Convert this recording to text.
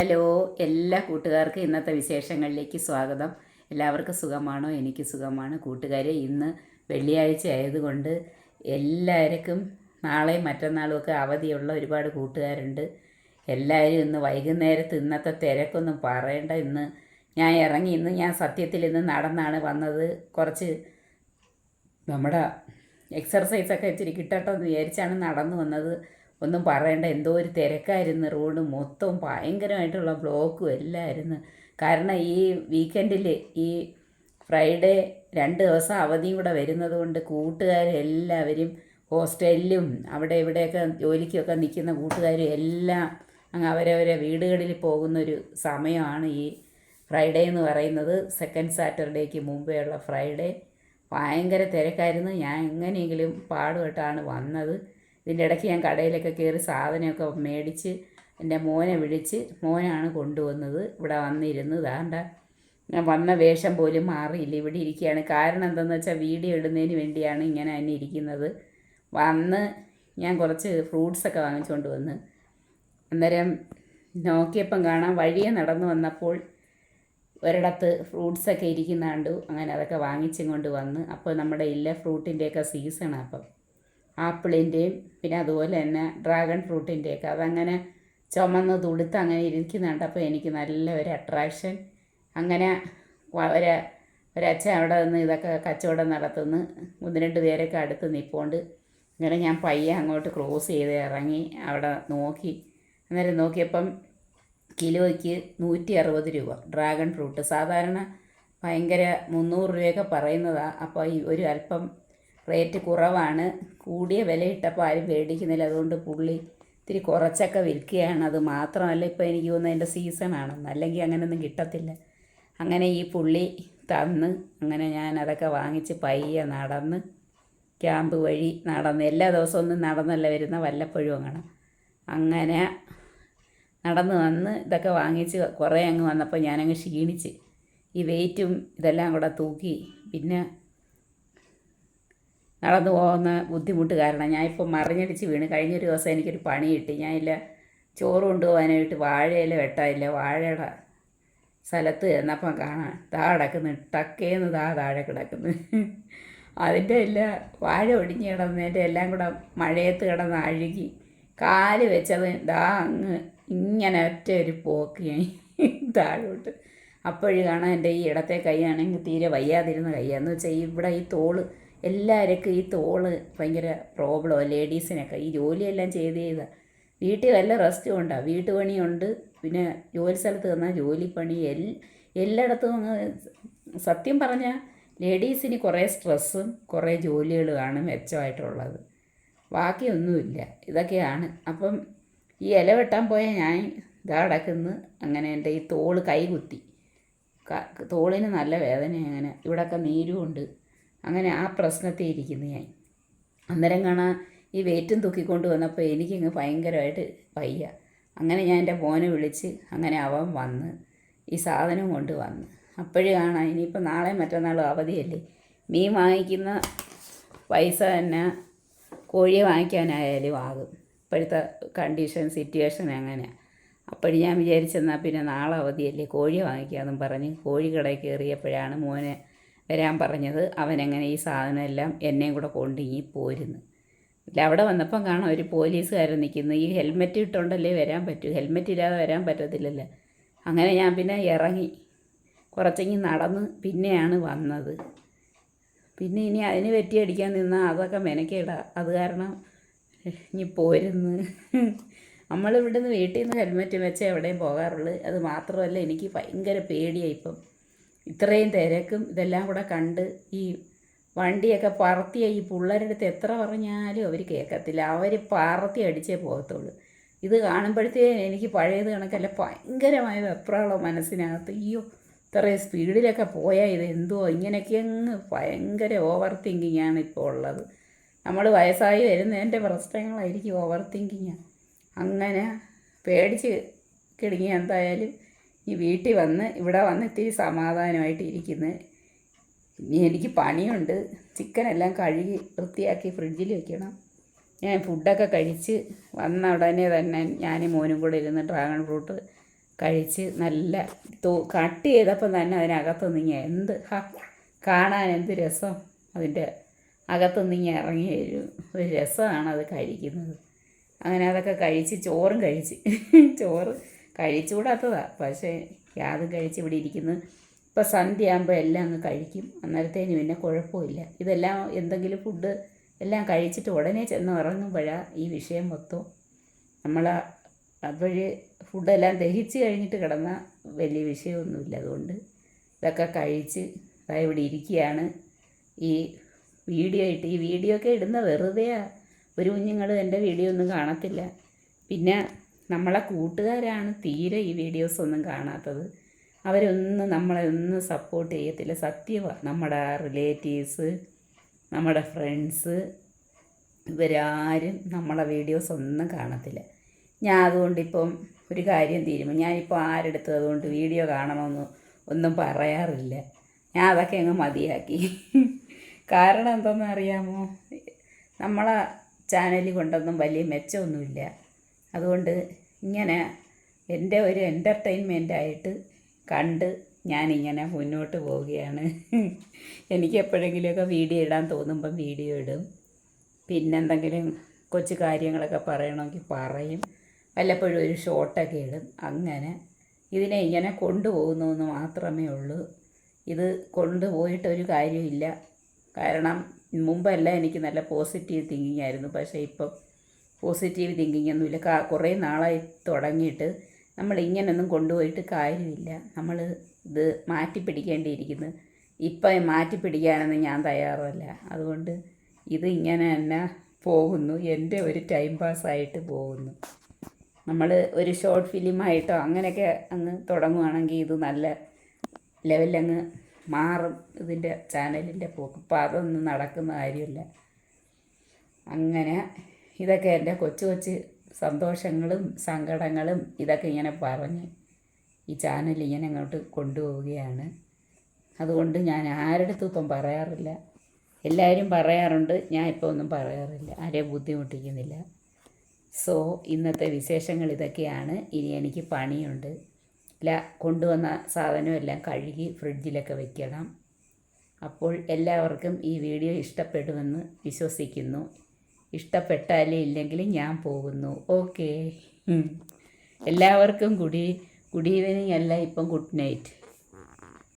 Hello എല്ലാ കൂട്ടുകാർക്കും ഇന്നത്തെ വിശേഷങ്ങളിലേക്ക് സ്വാഗതം. എല്ലാവർക്കും സുഖമാണോ? എനിക്ക് സുഖമാണ്. കൂട്ടുകാരെ ഇന്ന് വെള്ളിയാഴ്ച ആയതുകൊണ്ട് എല്ലാവർക്കും നാളെയും മറ്റന്നാളും ഒക്കെ അവധിയുള്ള ഒരുപാട് കൂട്ടുകാരുണ്ട്. എല്ലാവരും ഇന്ന് വൈകുന്നേരത്ത് ഇന്നത്തെ തിരക്കൊന്നും പറയണ്ട. ഇന്ന് ഞാൻ ഇറങ്ങി ഇന്ന് ഞാൻ സത്യത്തിൽ ഇന്ന് നടന്നാണ് വന്നത്. കുറച്ച് നമ്മുടെ എക്സർസൈസൊക്കെ ഇച്ചിരി കിട്ടട്ടെന്ന് വിചാരിച്ചാണ് നടന്നു വന്നത്. ഒന്നും പറയണ്ട. എന്തോ ഒരു തിരക്കായിരുന്നു റോഡ്. മൊത്തം ഭയങ്കരമായിട്ടുള്ള ബ്ലോക്കും എല്ലായിരുന്നു. കാരണം ഈ വീക്കെൻഡിൽ ഈ ഫ്രൈഡേ രണ്ട് ദിവസം അവധിയും കൂടെ വരുന്നത് കൊണ്ട് കൂട്ടുകാരെല്ലാവരും ഹോസ്റ്റലിലും അവിടെ ഇവിടെയൊക്കെ ജോലിക്കൊക്കെ നിൽക്കുന്ന കൂട്ടുകാരും എല്ലാം അങ്ങ് അവരവരെ വീടുകളിൽ പോകുന്നൊരു സമയമാണ് ഈ ഫ്രൈഡേ എന്ന് പറയുന്നത്. സെക്കൻഡ് സാറ്റർഡേക്ക് മുമ്പേ ഉള്ള ഫ്രൈഡേ. ഭയങ്കര തിരക്കായിരുന്നു. ഞാൻ എങ്ങനെയെങ്കിലും പാടുപെട്ടാണ് വന്നത്. ഇതിന്റെ ഇടയ്ക്ക് ഞാൻ കടയിലൊക്കെ കയറി സാധനമൊക്കെ മേടിച്ച് എന്റെ മോനെ വിളിച്ച് മോനാണ് കൊണ്ടുവന്നത്. ഇവിടെ വന്നിരുന്ന്. ദാണ്ട ഞാൻ വന്ന വേഷം പോലും മാറിയില്ല. ഇവിടെ ഇരിക്കുകയാണ്. കാരണം എന്താണെന്ന് വെച്ചാൽ വീഡിയോ ഇടുന്നതിന് വേണ്ടിയാണ് ഇങ്ങനെ തന്നെ ഇരിക്കുന്നത്. വന്ന് ഞാൻ കുറച്ച് ഫ്രൂട്ട്സൊക്കെ വാങ്ങിച്ചുകൊണ്ട് വന്ന്. അന്നേരം നോക്കിയപ്പം കാണാം വഴിയെ നടന്നു വന്നപ്പോൾ ഒരിടത്ത് ഫ്രൂട്ട്സൊക്കെ ഇരിക്കുന്ന കണ്ടു അങ്ങനെ അതൊക്കെ വാങ്ങിച്ചും കൊണ്ട് വന്ന്. അപ്പോൾ നമ്മുടെ ഇല്ല ഫ്രൂട്ടിന്റെയൊക്കെ സീസണാണ് അപ്പം. ആപ്പിളിന്റെയും പിന്നെ അതുപോലെ തന്നെ ഡ്രാഗൺ ഫ്രൂട്ടിന്റെയൊക്കെ അതങ്ങനെ ചുമന്ന് തുടുത്ത് അങ്ങനെ ഇരിക്കുന്നുണ്ട് അപ്പോൾ എനിക്ക് നല്ല ഒരു അട്രാക്ഷൻ അങ്ങനെ ഒരു ഒരച്ഛൻ അവിടെ നിന്ന് ഇതൊക്കെ കച്ചവടം നടത്തുന്നു. ഒന്ന് രണ്ട് പേരൊക്കെ അടുത്ത് നിൽപ്പുണ്ട് അങ്ങനെ ഞാൻ പയ്യെ അങ്ങോട്ട് ക്രോസ് ചെയ്ത് ഇറങ്ങി അവിടെ നോക്കി. അന്നേരം നോക്കിയപ്പം കിലോയ്ക്ക് നൂറ്റി അറുപത് രൂപ ഡ്രാഗൺ ഫ്രൂട്ട് സാധാരണ ഭയങ്കര മുന്നൂറ് രൂപയൊക്കെ പറയുന്നതാണ് അപ്പോൾ ഈ ഒരു അല്പം റേറ്റ് കുറവാണ്. കൂടിയ വില ഇട്ടപ്പോൾ ആരും മേടിക്കുന്നില്ല. അതുകൊണ്ട് പുള്ളി ഇത്തിരി കുറച്ചൊക്കെ വിൽക്കുകയാണ്. അത് മാത്രമല്ല ഇപ്പോൾ എനിക്ക് തോന്നുന്നത് അതിന്റെ സീസണാണെന്ന് അല്ലെങ്കിൽ അങ്ങനെയൊന്നും കിട്ടത്തില്ല. അങ്ങനെ ഈ പുള്ളി തന്ന് അങ്ങനെ ഞാൻ അതൊക്കെ വാങ്ങിച്ച് പയ്യെ നടന്ന് ക്യാമ്പ് വഴി നടന്ന് എല്ലാ ദിവസവും ഒന്നും നടന്നല്ല വരുന്ന വല്ലപ്പോഴും അങ്ങനെ. അങ്ങനെ നടന്ന് വന്ന് ഇതൊക്കെ വാങ്ങിച്ച് കുറേ അങ്ങ് വന്നപ്പോൾ ഞാനങ്ങ് ക്ഷീണിച്ച്. ഈ വെയിറ്റും ഇതെല്ലാം കൂടെ തൂക്കി. പിന്നെ നടന്നു പോകുന്ന ബുദ്ധിമുട്ട് കാരണം ഞാൻ ഇപ്പോൾ മറിഞ്ഞടിച്ച് വീണ്. കഴിഞ്ഞൊരു ദിവസം എനിക്കൊരു പണി കിട്ടി. ഞാൻ ഇല്ല ചോറ് കൊണ്ടുപോകാനായിട്ട് വാഴയില വെട്ടാനില്ല. വാഴയുടെ സ്ഥലത്ത് ചെന്നപ്പം കാണാം താ കിടക്കുന്നു. ടക്കേന്ന് താ താഴെ കിടക്കുന്നു. അതിന്റെ എല്ലാ വാഴ ഒടിഞ്ഞ് കിടന്നതിന്റെ എല്ലാം കൂടെ മഴയത്ത് കിടന്ന് അഴുകി കാൽ വെച്ചത് ദാ അങ്ങ് ഇങ്ങനെ ഒറ്റ ഒരു പോക്ക് ഞാൻ താഴോട്ട്. അപ്പോഴും കാണാൻ എന്റെ ഈ ഇടത്തെ കൈയാണെങ്കിൽ തീരെ വയ്യാതിരുന്ന കൈയാന്ന് വെച്ചാൽ ഇവിടെ ഈ തോൾ എല്ലാവർക്കും ഈ തോൾ ഭയങ്കര പ്രോബ്ലമാണ് ലേഡീസിനൊക്കെ ഈ ജോലിയെല്ലാം ചെയ്ത് ചെയ്ത വീട്ടിൽ വല്ല റെസ്റ്റും ഉണ്ടാ? വീട്ടുപണിയുണ്ട്. പിന്നെ ജോലി സ്ഥലത്ത് നിന്നാൽ ജോലിപ്പണി എൽ എല്ലായിടത്തും അങ്ങ് സത്യം പറഞ്ഞാൽ ലേഡീസിന് കുറേ സ്ട്രെസ്സും കുറേ ജോലികൾ കാണും മെച്ചമായിട്ടുള്ളത്. ബാക്കിയൊന്നുമില്ല. ഇതൊക്കെയാണ്. അപ്പം ഈ ഇല വെട്ടാൻ പോയ ഞാൻ ഇതാ കിടക്കുന്നു. അങ്ങനെ എന്റെ ഈ തോൾ കൈ കുത്തി. തോളിന് നല്ല വേദന അങ്ങനെ ഇവിടെയൊക്കെ നീരുമുണ്ട്. അങ്ങനെ ആ പ്രശ്നത്തിൽ ഇരിക്കുന്നു ഞാൻ അന്നേരം കാണാൻ ഈ വെയിറ്റും തൂക്കിക്കൊണ്ട് വന്നപ്പോൾ എനിക്കിങ്ങ് ഭയങ്കരമായിട്ട് വയ്യ. അങ്ങനെ ഞാൻ എന്റെ മോനെ വിളിച്ച് അങ്ങനെ അവൻ വന്ന് ഈ സാധനം കൊണ്ട് വന്ന്. അപ്പോഴും കാണാം ഇനിയിപ്പോൾ നാളെ മറ്റന്നാളും അവധിയല്ലേ. മീൻ വാങ്ങിക്കുന്ന പൈസ തന്നെ കോഴിയെ വാങ്ങിക്കാനായാലും ആകും. ഇപ്പോഴത്തെ കണ്ടീഷൻ സിറ്റുവേഷൻ അങ്ങനെയാണ് അപ്പോഴും ഞാൻ വിചാരിച്ചെന്നാൽ പിന്നെ നാളെ അവധിയല്ലേ കോഴിയെ വാങ്ങിക്കാമെന്നും പറഞ്ഞ് കോഴി കടയിൽ കയറിയപ്പോഴാണ് മോനെ വരാൻ പറഞ്ഞത് അവനങ്ങനെ ഈ സാധനം എല്ലാം എന്നെയും കൂടെ കൊണ്ടുങ്ങി പോരുന്നു. ഇല്ല അവിടെ വന്നപ്പം കാണാം ഒരു പോലീസുകാരൻ നിൽക്കുന്നു. ഈ ഹെൽമെറ്റ് ഇട്ടുകൊണ്ടല്ലേ വരാൻ പറ്റൂ? ഹെൽമെറ്റ് ഇല്ലാതെ വരാൻ പറ്റത്തില്ലല്ലോ. അങ്ങനെ ഞാൻ പിന്നെ ഇറങ്ങി. കുറച്ചെങ്കിൽ നടന്ന് പിന്നെയാണ് വന്നത്. പിന്നെ ഇനി അതിന് വെറ്റിയടിക്കാൻ നിന്നാൽ അതൊക്കെ മെനക്കേടാ. അത് കാരണം ഇനി പോരുന്ന്. നമ്മൾ ഇവിടുന്ന് വീട്ടിൽ നിന്ന് ഹെൽമെറ്റ് വെച്ച് എവിടെയും പോകാറുള്ളൂ. അത് മാത്രമല്ല എനിക്ക് ഭയങ്കര പേടിയായി ഇപ്പം. ഇത്രയും തിരക്കും ഇതെല്ലാം കൂടെ കണ്ട് ഈ വണ്ടിയൊക്കെ പറത്തിയ ഈ പിള്ളേരുടെ അടുത്ത് എത്ര പറഞ്ഞാലും അവർ കേൾക്കത്തില്ല. അവർ പറത്തി അടിച്ചേ പോകത്തുള്ളൂ. ഇത് കാണുമ്പോഴത്തേനും എനിക്ക് പഴയത് കണക്കല്ല ഭയങ്കരമായ വെപ്രാളം മനസ്സിനകത്ത്. അയ്യോ ഇത്രയും സ്പീഡിലൊക്കെ പോയാൽ ഇത് എന്തോ ഇങ്ങനെയൊക്കെ അങ്ങ് ഭയങ്കര ഓവർ തിങ്കിങ്ങാണ് ഇപ്പോൾ ഉള്ളത്. നമ്മൾ വയസ്സായി വരുന്നതിന്റെ പ്രശ്നങ്ങളായിരിക്കും ഓവർ തിങ്കിങ് അങ്ങനെ പേടിച്ച് കിടുങ്ങി എന്തായാലും ഈ വീട്ടിൽ വന്ന് ഇവിടെ വന്ന് ഇത്തിരി സമാധാനമായിട്ട് ഇരിക്കുന്നത് ഇനി എനിക്ക് പണിയുണ്ട്. ചിക്കനെല്ലാം കഴുകി വൃത്തിയാക്കി ഫ്രിഡ്ജിൽ വെക്കണം. ഞാൻ ഫുഡൊക്കെ കഴിച്ച് വന്ന ഉടനെ തന്നെ ഞാനും മോനും കൂടെ ഇരുന്ന് ഡ്രാഗൺ ഫ്രൂട്ട് കഴിച്ച് നല്ല തോ കട്ട് ചെയ്തപ്പം തന്നെ അതിനകത്ത് നീങ്ങി എന്ത് ഹാ കാണാൻ എന്ത് രസം. അതിന്റെ അകത്ത് നീങ്ങി ഇറങ്ങി വരും. ഒരു രസമാണ് അത് കഴിക്കുന്നത്. അങ്ങനെ അതൊക്കെ കഴിച്ച് ചോറും കഴിച്ച്. ചോറ് കഴിച്ചുകൂടാത്തതാ. പക്ഷേ യാതും കഴിച്ച് ഇവിടെ ഇരിക്കുന്നു. ഇപ്പം സന്ധ്യ ആകുമ്പോൾ എല്ലാം അങ്ങ് കഴിക്കും. അന്നേരത്തേന് പിന്നെ കുഴപ്പമില്ല. ഇതെല്ലാം എന്തെങ്കിലും ഫുഡ് എല്ലാം കഴിച്ചിട്ട് ഉടനെ ചെന്ന് ഇറങ്ങുമ്പോഴാണ് ഈ വിഷയം മൊത്തം. നമ്മൾ അതുവഴി ഫുഡെല്ലാം ദഹിച്ച് കഴിഞ്ഞിട്ട് കിടന്ന വലിയ വിഷയമൊന്നുമില്ല അതുകൊണ്ട്. ഇതൊക്കെ കഴിച്ച് അതായത് ഇവിടെ ഇരിക്കുകയാണ്. ഈ വീഡിയോ ഇട്ട് ഈ വീഡിയോ ഒക്കെ ഇടുന്ന വെറുതെയാണ് ഒരു കുഞ്ഞുങ്ങൾ എന്റെ വീഡിയോ ഒന്നും കാണത്തില്ല. പിന്നെ നമ്മളെ കൂട്ടുകാരാണ് തീരെ ഈ വീഡിയോസ് ഒന്നും കാണാത്തത്. അവരൊന്നും നമ്മളെ ഒന്നും സപ്പോർട്ട് ചെയ്യത്തില്ല. സത്യമാണ് നമ്മുടെ റിലേറ്റീവ്സ് നമ്മുടെ ഫ്രണ്ട്സ് ഇവരാരും നമ്മളെ വീഡിയോസ് ഒന്നും കാണത്തില്ല. ഞാൻ അതുകൊണ്ട് ഇപ്പം ഒരു കാര്യം തീരുമാനം ഞാനിപ്പോൾ ആരെടുത്ത് അതുകൊണ്ട് വീഡിയോ കാണണമെന്ന് ഒന്നും പറയാറില്ല. ഞാൻ അതൊക്കെ അങ്ങ് മതിയാക്കി. കാരണം എന്തെന്ന് അറിയാമോ? നമ്മളെ ചാനലിൽ കൊണ്ടൊന്നും വലിയ മെച്ചമൊന്നുമില്ല. അതുകൊണ്ട് ഇങ്ങനെ എന്റെ ഒരു എന്റർടൈൻമെന്റ് ആയിട്ട് കണ്ട് ഞാനിങ്ങനെ മുന്നോട്ട് പോവുകയാണ്. എനിക്ക് എപ്പോഴെങ്കിലുമൊക്കെ വീഡിയോ ഇടാൻ തോന്നുമ്പം വീഡിയോ ഇടും. പിന്നെന്തെങ്കിലും കൊച്ചു കാര്യങ്ങളൊക്കെ പറയണമെങ്കിൽ പറയും. വല്ലപ്പോഴും ഒരു ഷോട്ടൊക്കെ ഇടും. അങ്ങനെ ഇതിനെ ഇങ്ങനെ കൊണ്ടുപോകുന്നു എന്ന് മാത്രമേ ഉള്ളൂ. ഇത് കൊണ്ടുപോയിട്ടൊരു കാര്യമില്ല. കാരണം മുമ്പെല്ലാം എനിക്ക് നല്ല പോസിറ്റീവ് തിങ്കിങ് ആയിരുന്നു. പക്ഷേ ഇപ്പം പോസിറ്റീവ് തിങ്കിങ് ഒന്നുമില്ല കുറേ നാളായി തുടങ്ങിയിട്ട് നമ്മൾ ഇങ്ങനൊന്നും കൊണ്ടുപോയിട്ട് കാര്യമില്ല. നമ്മൾ ഇത് മാറ്റി പിടിക്കേണ്ടിയിരിക്കുന്നു ഇപ്പം മാറ്റി പിടിക്കാനൊന്നും ഞാൻ തയ്യാറല്ല. അതുകൊണ്ട് ഇത് ഇങ്ങനെ തന്നെ പോകുന്നു. എന്റെ ഒരു ടൈം പാസ്സായിട്ട് പോകുന്നു. നമ്മൾ ഒരു ഷോർട്ട് ഫിലിമായിട്ടോ അങ്ങനെയൊക്കെ അങ്ങ് തുടങ്ങുവാണെങ്കിൽ ഇത് നല്ല ലെവലങ്ങ് മാറും ഇതിന്റെ ചാനലിന്റെ പോക്ക്. ഇപ്പം അതൊന്നും നടക്കുന്ന കാര്യമില്ല. അങ്ങനെ ഇതൊക്കെ എന്റെ കൊച്ചു കൊച്ചു സന്തോഷങ്ങളും സങ്കടങ്ങളും ഇതൊക്കെ ഇങ്ങനെ പറഞ്ഞ് ഈ ചാനൽ ഇങ്ങനെ അങ്ങോട്ട് കൊണ്ടുപോവുകയാണ്. അതുകൊണ്ട് ഞാൻ ആരുടെ ഇപ്പം പറയാറില്ല. എല്ലാവരും പറയാറുണ്ട്. ഞാൻ ഇപ്പോൾ ഒന്നും പറയാറില്ല. ആരെയും ബുദ്ധിമുട്ടിക്കുന്നില്ല. സോ ഇന്നത്തെ വിശേഷങ്ങൾ ഇതൊക്കെയാണ്. ഇനി എനിക്ക് പണിയുണ്ട്. ല കൊണ്ടുവന്ന സാധനമെല്ലാം കഴുകി ഫ്രിഡ്ജിലൊക്കെ വെക്കണം. അപ്പോൾ എല്ലാവർക്കും ഈ വീഡിയോ ഇഷ്ടപ്പെടുമെന്ന് വിശ്വസിക്കുന്നു. ഇഷ്ടപ്പെട്ടാലേ ഇല്ലെങ്കിൽ ഞാൻ പോകുന്നു. ഓക്കെ എല്ലാവർക്കും ഗുഡ് ഗുഡ് ഈവനിങ് അല്ല ഇപ്പം ഗുഡ് നൈറ്റ്